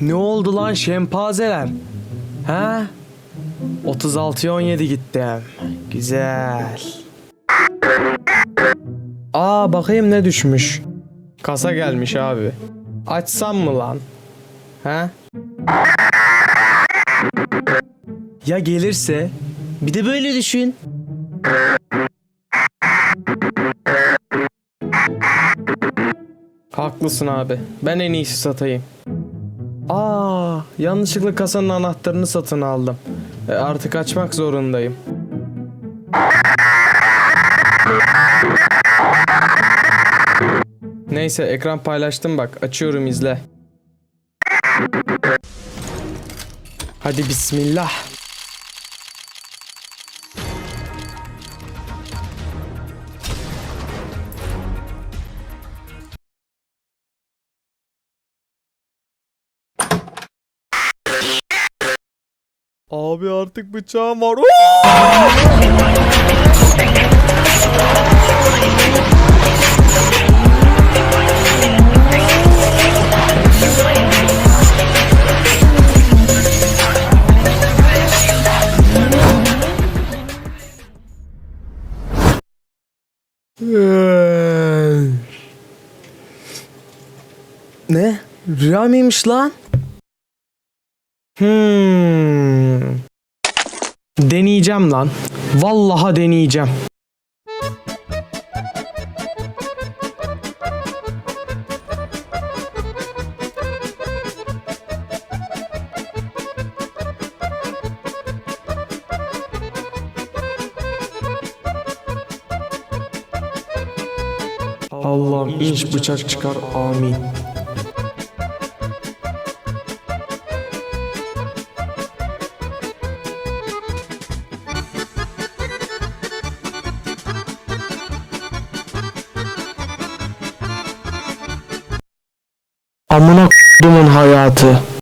Ne oldu lan şempazeler? Ha? 36'ya 17 gittim. Güzel. Aa bakayım ne düşmüş. Kasa gelmiş abi. Açsam mı lan? Ha? Ya gelirse? Bir de böyle düşün. Haklısın abi. Ben en iyisi satayım. Aa, yanlışlıkla kasanın anahtarını satın aldım. E, artık açmak zorundayım. Neyse ekran paylaştım bak. Açıyorum izle. Hadi bismillah. Abi artık bıçağım var. ne? Rüya mıymış lan? Hmm. Deneyeceğim lan. Vallaha deneyeceğim. Allah'ım inş bıçak çıkar amin. Amına k***dumun hayatı.